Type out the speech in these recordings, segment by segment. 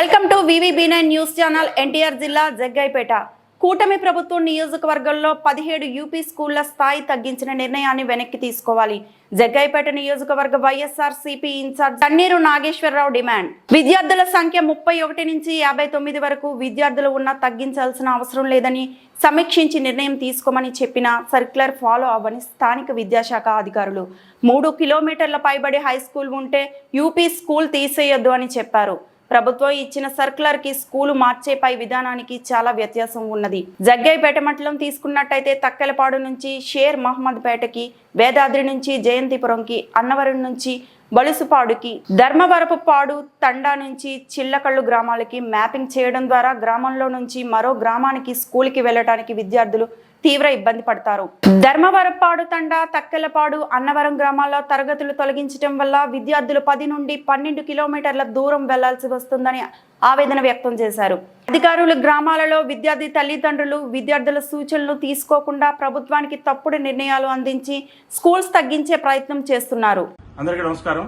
Welcome to VVB nine news channel NTR జిల్లా జగ్గైపేట. కూటమి ప్రభుత్వం నియోజకవర్గంలో పదిహేడు యూపీ స్కూళ్ళ స్థాయి తగ్గించిన నిర్ణయాన్ని వెనక్కి తీసుకోవాలి. జగ్గైపేట నియోజకవర్గ వైఎస్ఆర్ సిపి ఇన్ఛార్జ్ తన్నీరు నాగేశ్వరరావు డిమాండ్. విద్యార్థుల సంఖ్య ముప్పై ఒకటి నుంచి యాభై తొమ్మిది వరకు విద్యార్థులు ఉన్న తగ్గించాల్సిన అవసరం లేదని సమీక్షించి నిర్ణయం తీసుకోమని చెప్పిన సర్క్యులర్ ఫాలో అవ్వని స్థానిక విద్యాశాఖ అధికారులు. మూడు కిలోమీటర్ల పైబడి హై స్కూల్ ఉంటే యూపీ స్కూల్ తీసేయొద్దు అని చెప్పారు. ప్రభుత్వం ఇచ్చిన సర్క్యులర్కి స్కూలు మార్చే పై విధానానికి చాలా వ్యత్యాసం ఉన్నది. జగ్గైపేట మండలం తీసుకున్నట్టయితే తక్కెలపాడు నుంచి షేర్ మహమ్మద్ పేటకి వేదాద్రి నుంచి జయంతిపురంకి అన్నవరం నుంచి బలుసుపాడుకి ధర్మవరపు పాడు తండా నుంచి చిల్లకళ్ళు గ్రామాలకి మ్యాపింగ్ చేయడం ద్వారా గ్రామంలో నుంచి మరో గ్రామానికి స్కూల్కి వెళ్ళడానికి విద్యార్థులు తీవ్ర ఇబ్బంది పడతారు. ధర్మవరపాడు తండ తక్కెలపాడు అన్నవరం గ్రామాల్లో తరగతులు తొలగించడం వల్ల విద్యార్థులు పది నుండి పన్నెండు కిలోమీటర్ల దూరం వెళ్ళాల్సి వస్తుందని ఆవేదన వ్యక్తం చేశారు. అధికారులు గ్రామాలలో విద్యార్థి తల్లిదండ్రులు విద్యార్థుల సూచనలు తీసుకోకుండా ప్రభుత్వానికి తప్పుడు నిర్ణయాలు అందించి స్కూల్స్ తగ్గించే ప్రయత్నం చేస్తున్నారు. అందరికీ నమస్కారం.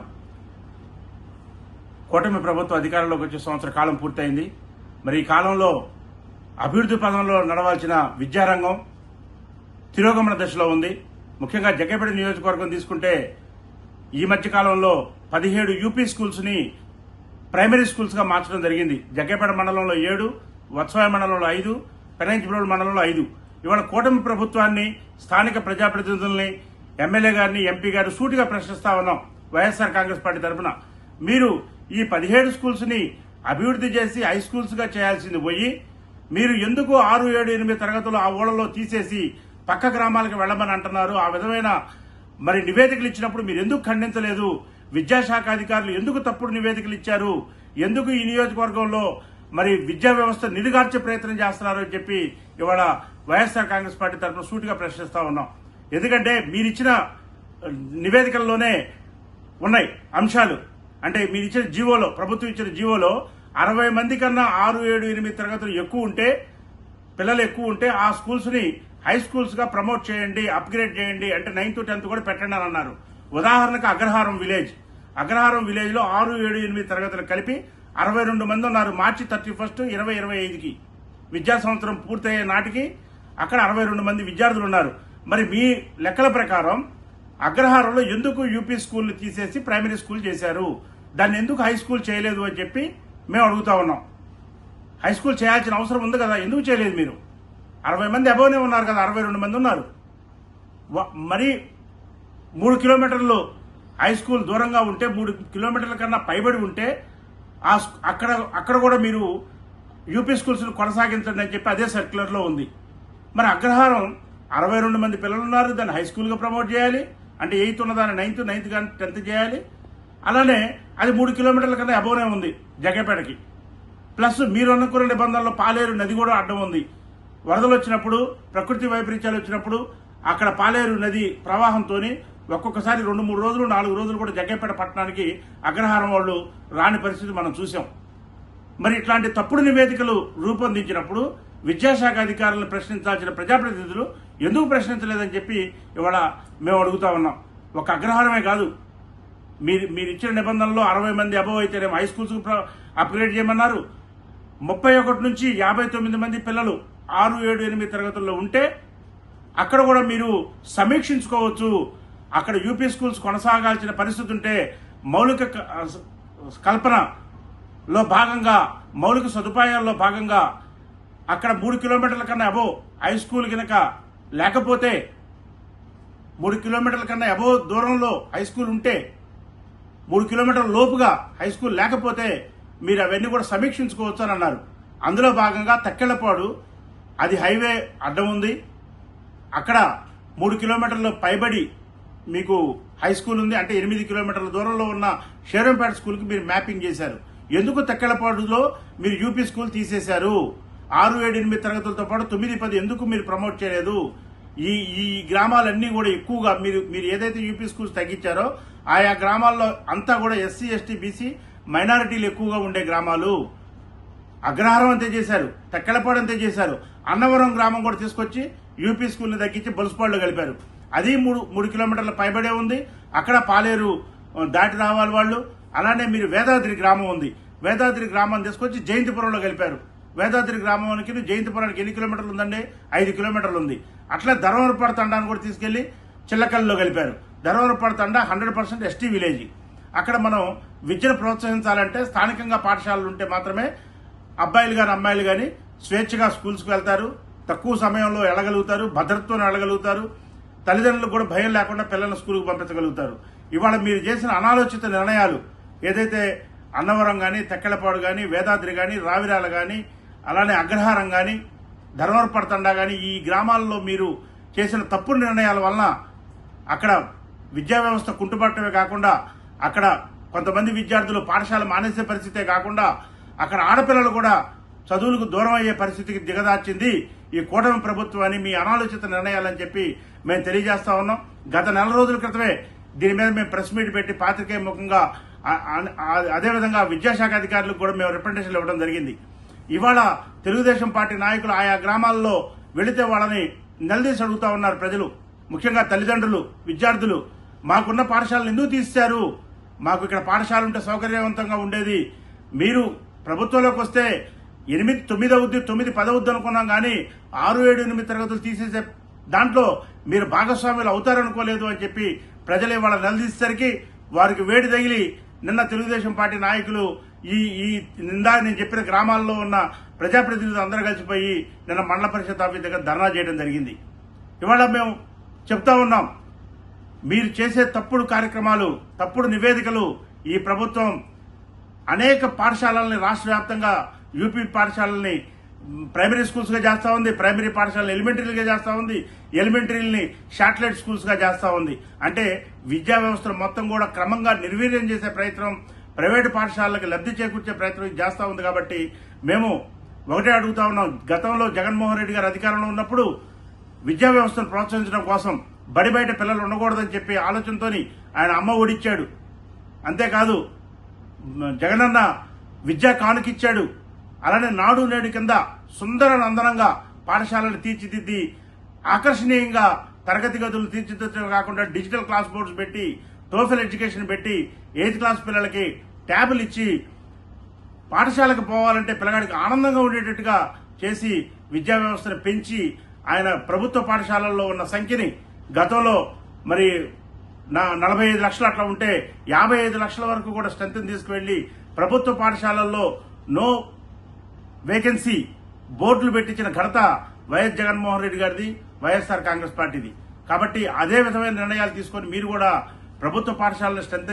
కూటమి ప్రభుత్వం అధికారంలోకి వచ్చే సంవత్సర కాలం పూర్తయింది. మరి ఈ కాలంలో అభివృద్ధి పదంలో నడవాల్సిన విద్యారంగం తిరోగమన దశలో ఉంది. ముఖ్యంగా జగ్గపేట నియోజకవర్గం తీసుకుంటే ఈ మధ్య కాలంలో పదిహేడు యూపీ స్కూల్స్ని ప్రైమరీ స్కూల్స్గా మార్చడం జరిగింది. జగ్గపేట మండలంలో ఏడు వత్సవాయ మండలంలో ఐదు పెనంచిప్రోలు మండలంలో ఐదు. ఇవాళ కూటమి ప్రభుత్వాన్ని స్థానిక ప్రజాప్రతినిధుల్ని ఎమ్మెల్యే గారిని ఎంపీ గారు సూటిగా ప్రశ్నిస్తా ఉన్నాం వైఎస్ఆర్ కాంగ్రెస్ పార్టీ తరఫున. మీరు ఈ పదిహేడు స్కూల్స్ని అభివృద్ధి చేసి హై స్కూల్స్గా చేయాల్సింది పోయి మీరు ఎందుకు ఆరు ఏడు ఎనిమిది తరగతులు ఆ ఓడలో తీసేసి పక్క గ్రామాలకు వెళ్ళమని అంటున్నారు. ఆ విధమైన మరి నివేదికలు ఇచ్చినప్పుడు మీరు ఎందుకు ఖండించలేదు? విద్యాశాఖ అధికారులు ఎందుకు తప్పుడు నివేదికలు ఇచ్చారు? ఎందుకు ఈ నియోజకవర్గంలో మరి విద్యా వ్యవస్థ నిలుగార్చే ప్రయత్నం చేస్తున్నారు అని చెప్పి ఇవాళ వైఎస్ఆర్ కాంగ్రెస్ పార్టీ తరఫున సూటిగా ప్రశ్నిస్తా ఉన్నాం. ఎందుకంటే మీరిచ్చిన నివేదికల్లోనే ఉన్నాయి అంశాలు. అంటే మీరు ఇచ్చిన జీవోలో ప్రభుత్వం ఇచ్చిన జీవోలో అరవై మంది కన్నా ఆరు ఏడు ఎనిమిది తరగతులు ఎక్కువ ఉంటే పిల్లలు ఎక్కువ ఉంటే ఆ స్కూల్స్ని హై స్కూల్స్గా ప్రమోట్ చేయండి అప్గ్రేడ్ చేయండి అంటే నైన్త్ టెన్త్ కూడా పెట్టండి అని అన్నారు. ఉదాహరణకు అగ్రహారం విలేజ్ అగ్రహారం విలేజ్లో ఆరు ఏడు ఎనిమిది తరగతులు కలిపి అరవై రెండు మంది ఉన్నారు. మార్చి థర్టీ ఫస్ట్ ఇరవై ఇరవై ఐదుకి. విద్యా సంవత్సరం పూర్తయ్యే నాటికి అక్కడ అరవై రెండు మంది విద్యార్థులు ఉన్నారు. మరి మీ లెక్కల ప్రకారం అగ్రహారంలో ఎందుకు యూపీ స్కూల్ తీసేసి ప్రైమరీ స్కూల్ చేశారు? దాన్ని ఎందుకు హై స్కూల్ చేయలేదు అని చెప్పి మేము అడుగుతా ఉన్నాం. హై స్కూల్ చేయాల్సిన అవసరం ఉంది కదా? ఎందుకు చేయలేదు మీరు? అరవై మంది అబోనే ఉన్నారు కదా అరవై రెండు మంది ఉన్నారు. మరి మూడు కిలోమీటర్లు హై స్కూల్ దూరంగా ఉంటే మూడు కిలోమీటర్ల కన్నా పైబడి ఉంటే ఆ అక్కడ అక్కడ కూడా మీరు యూపీ స్కూల్స్ కొనసాగించండి అని చెప్పి అదే సర్క్యులర్లో ఉంది. మరి అగ్రహారం అరవై రెండు మంది పిల్లలు ఉన్నారు దాన్ని హై స్కూల్గా ప్రమోట్ చేయాలి. అంటే ఎయిత్ ఉన్న దాన్ని నైన్త్ నైన్త్ కానీ టెన్త్ చేయాలి. అలానే అది మూడు కిలోమీటర్ల కన్నా అబోనే ఉంది జగపేటకి ప్లస్ మీరు అనుకున్న నిబంధనలో పాలేరు నది కూడా అడ్డం ఉంది. వరదలు వచ్చినప్పుడు ప్రకృతి వైపరీత్యాలు వచ్చినప్పుడు అక్కడ పాలేరు నది ప్రవాహంతో ఒక్కొక్కసారి రెండు మూడు రోజులు నాలుగు రోజులు కూడా జగ్గపేట పట్టణానికి అగ్రహారం వాళ్ళు రాని పరిస్థితి మనం చూసాం మరి ఇట్లాంటి తప్పుడు నివేదికలు రూపొందించినప్పుడు విద్యాశాఖ అధికారులను ప్రశ్నించాల్సిన ప్రజాప్రతినిధులు ఎందుకు ప్రశ్నించలేదని చెప్పి ఇవాళ మేము అడుగుతా ఉన్నాం. ఒక అగ్రహారమే కాదు. మీరు మీరు ఇచ్చిన నిబంధనలో అరవై మంది అబవ్ అయితేనేమో హై స్కూల్స్ అప్గ్రేడ్ చేయమన్నారు. ముప్పై ఒకటి నుంచి యాభై తొమ్మిది మంది పిల్లలు ఆరు ఏడు ఎనిమిది తరగతుల్లో ఉంటే అక్కడ కూడా మీరు సమీక్షించుకోవచ్చు. అక్కడ యూపీ స్కూల్స్ కొనసాగాల్సిన పరిస్థితి ఉంటే మౌలిక కల్పనలో భాగంగా మౌలిక సదుపాయాల్లో భాగంగా అక్కడ మూడు కిలోమీటర్ల కన్నా అబో హై స్కూల్ కనుక లేకపోతే మూడు కిలోమీటర్ల కన్నా అబో దూరంలో హై స్కూల్ ఉంటే మూడు కిలోమీటర్ల లోపుగా హై స్కూల్ లేకపోతే మీరు అవన్నీ కూడా సమీక్షించుకోవచ్చు అని అన్నారు. అందులో భాగంగా తక్కెళ్ళపాడు అది హైవే అడ్డం ఉంది. అక్కడ మూడు కిలోమీటర్లు పైబడి మీకు హై స్కూల్ ఉంది. అంటే ఎనిమిది కిలోమీటర్ల దూరంలో ఉన్న షేరంపేట స్కూల్కి మీరు మ్యాపింగ్ చేశారు. ఎందుకు తెక్కలపాటులో మీరు యూపీ స్కూల్ తీసేశారు? ఆరు ఏడు ఎనిమిది తరగతులతో పాటు తొమ్మిది పది ఎందుకు మీరు ప్రమోట్ చేయలేదు? ఈ ఈ గ్రామాలన్నీ కూడా ఎక్కువగా మీరు మీరు ఏదైతే యూపీ స్కూల్స్ తగ్గించారో ఆయా గ్రామాల్లో అంతా కూడా ఎస్సీ ఎస్టీ బీసీ మైనారిటీలు ఎక్కువగా ఉండే గ్రామాలు. అగ్రహారం అంతే చేశారు. తెక్కలపాడు అంతే చేశారు. అన్నవరం గ్రామం కూడా తీసుకొచ్చి యూపీ స్కూల్ని తగ్గించి బొలుసుపాడులో కలిపారు. అది మూడు మూడు కిలోమీటర్ల పైబడే ఉంది. అక్కడ పాలేరు దాటి రావాలి వాళ్ళు. అలానే మీరు వేదాద్రి గ్రామం ఉంది. వేదాద్రి గ్రామాన్ని తీసుకొచ్చి జయంతిపురంలో కలిపారు. వేదాద్రి గ్రామానికి జయంతిపురానికి ఎన్ని కిలోమీటర్లు ఉందండి? ఐదు కిలోమీటర్లు ఉంది. అట్లా ధర్మవరపాడు తండాన్ని కూడా తీసుకెళ్ళి చిల్లకల్లో కలిపారు. Dharmavarapadu Thanda hundred percent ST village. అక్కడ మనం విద్యను ప్రోత్సహించాలంటే స్థానికంగా పాఠశాలలు ఉంటే మాత్రమే అబ్బాయిలు కానీ అమ్మాయిలు కానీ స్వేచ్ఛగా స్కూల్స్కి వెళ్తారు తక్కువ సమయంలో వెళ్ళగలుగుతారు భద్రతతో వెళ్ళగలుగుతారు తల్లిదండ్రులకు కూడా భయం లేకుండా పిల్లల్ని స్కూల్కి పంపించగలుగుతారు. ఇవాళ మీరు చేసిన అనాలోచిత నిర్ణయాలు ఏదైతే అన్నవరం కానీ తెక్కెలపాడు కానీ వేదాద్రి కానీ రావిరాల కానీ అలానే అగ్రహారం కానీ ధర్మవరపడతండా కానీ ఈ గ్రామాల్లో మీరు చేసిన తప్పుడు నిర్ణయాల వలన అక్కడ విద్యా వ్యవస్థ కుంటుపట్టమే కాకుండా అక్కడ కొంతమంది విద్యార్థులు పాఠశాల మానేసే పరిస్థితే కాకుండా అక్కడ ఆడపిల్లలు కూడా చదువులకు దూరం అయ్యే పరిస్థితికి దిగదార్చింది ఈ కూటమి ప్రభుత్వం మీ అనాలోచిత నిర్ణయాలని చెప్పి మేము తెలియజేస్తా ఉన్నాం. గత నెల రోజుల క్రితమే దీని మీద మేము ప్రెస్ మీట్ పెట్టి పాత్రికేయ ముఖంగా అదేవిధంగా విద్యాశాఖ అధికారులకు కూడా మేము రిప్రజెంటేషన్ ఇవ్వడం జరిగింది. ఇవాళ తెలుగుదేశం పార్టీ నాయకులు ఆయా గ్రామాల్లో వెళితే వాళ్ళని నిలదీసి అడుగుతా ఉన్నారు ప్రజలు. ముఖ్యంగా తల్లిదండ్రులు విద్యార్థులు. మాకున్న పాఠశాలను ఎందుకు తీశారు మాకు ఇక్కడ పాఠశాల ఉంటే సౌకర్యవంతంగా ఉండేది. మీరు ప్రభుత్వంలోకి వస్తే ఎనిమిది తొమ్మిది అవుద్ది తొమ్మిది పది అవుద్ది అనుకున్నాం కానీ ఆరు ఏడు ఎనిమిది తరగతులు తీసేసే దాంట్లో మీరు భాగస్వాములు అవుతారనుకోలేదు అని చెప్పి ప్రజలు ఇవాళ నిలదీసేసరికి వారికి వేడి తగిలి నిన్న తెలుగుదేశం పార్టీ నాయకులు ఈ ఈ నిందా నేను చెప్పిన గ్రామాల్లో ఉన్న ప్రజాప్రతినిధులు అందరూ కలిసిపోయి నిన్న మండల పరిషత్ ఆఫీస్ దగ్గర ధర్నా చేయడం జరిగింది. ఇవాళ మేము చెప్తా ఉన్నాం మీరు చేసే తప్పుడు కార్యక్రమాలు తప్పుడు నివేదికలు ఈ ప్రభుత్వం అనేక పాఠశాలల్ని రాష్ట్ర వ్యాప్తంగా యూపీ పాఠశాలల్ని ప్రైమరీ స్కూల్స్గా చేస్తూ ఉంది ప్రైమరీ పాఠశాలను ఎలిమెంటరీలుగా చేస్తూ ఉంది ఎలిమెంటరీలని శాటిలైట్ స్కూల్స్గా చేస్తూ ఉంది. అంటే విద్యా వ్యవస్థను మొత్తం కూడా క్రమంగా నిర్వీర్యం చేసే ప్రయత్నం ప్రైవేటు పాఠశాలలకు లబ్ధి చేకూర్చే ప్రయత్నం చేస్తూ ఉంది కాబట్టి మేము ఒకటే అడుగుతా ఉన్నాం. గతంలో జగన్మోహన్ రెడ్డి గారు అధికారంలో ఉన్నప్పుడు విద్యా వ్యవస్థను ప్రోత్సహించడం కోసం బడి బయట పిల్లలు ఉండకూడదని చెప్పి ఆలోచనతోని ఆయన అమ్మ ఒడిచ్చాడు. అంతేకాదు జగనన్న విద్యా కానుకిచ్చాడు అలానే నాడు నేడు కింద సుందర నందనంగా పాఠశాలలు తీర్చిదిద్ది ఆకర్షణీయంగా తరగతి గదులు తీర్చిదిద్దడం కాకుండా డిజిటల్ క్లాస్ బోర్డ్స్ పెట్టి టోఫెల్ ఎడ్యుకేషన్ పెట్టి ఎయిత్ క్లాస్ పిల్లలకి ట్యాబులు ఇచ్చి పాఠశాలకు పోవాలంటే పిల్లగాడికి ఆనందంగా ఉండేటట్టుగా చేసి విద్యా వ్యవస్థను పెంచి ఆయన ప్రభుత్వ పాఠశాలల్లో ఉన్న సంఖ్యని గతంలో మరి నా నలభై ఐదు లక్షలు అట్లా ఉంటే యాభై ఐదు లక్షల వరకు కూడా స్ట్రెంత్ తీసుకువెళ్ళి ప్రభుత్వ పాఠశాలల్లో నో వేకెన్సీ బోర్డులు పెట్టించిన ఘనత వైఎస్ జగన్మోహన్ రెడ్డి గారిది వైఎస్ఆర్ కాంగ్రెస్ పార్టీది. కాబట్టి అదే విధమైన నిర్ణయాలు తీసుకొని మీరు కూడా ప్రభుత్వ పాఠశాలను స్ట్రెంగ్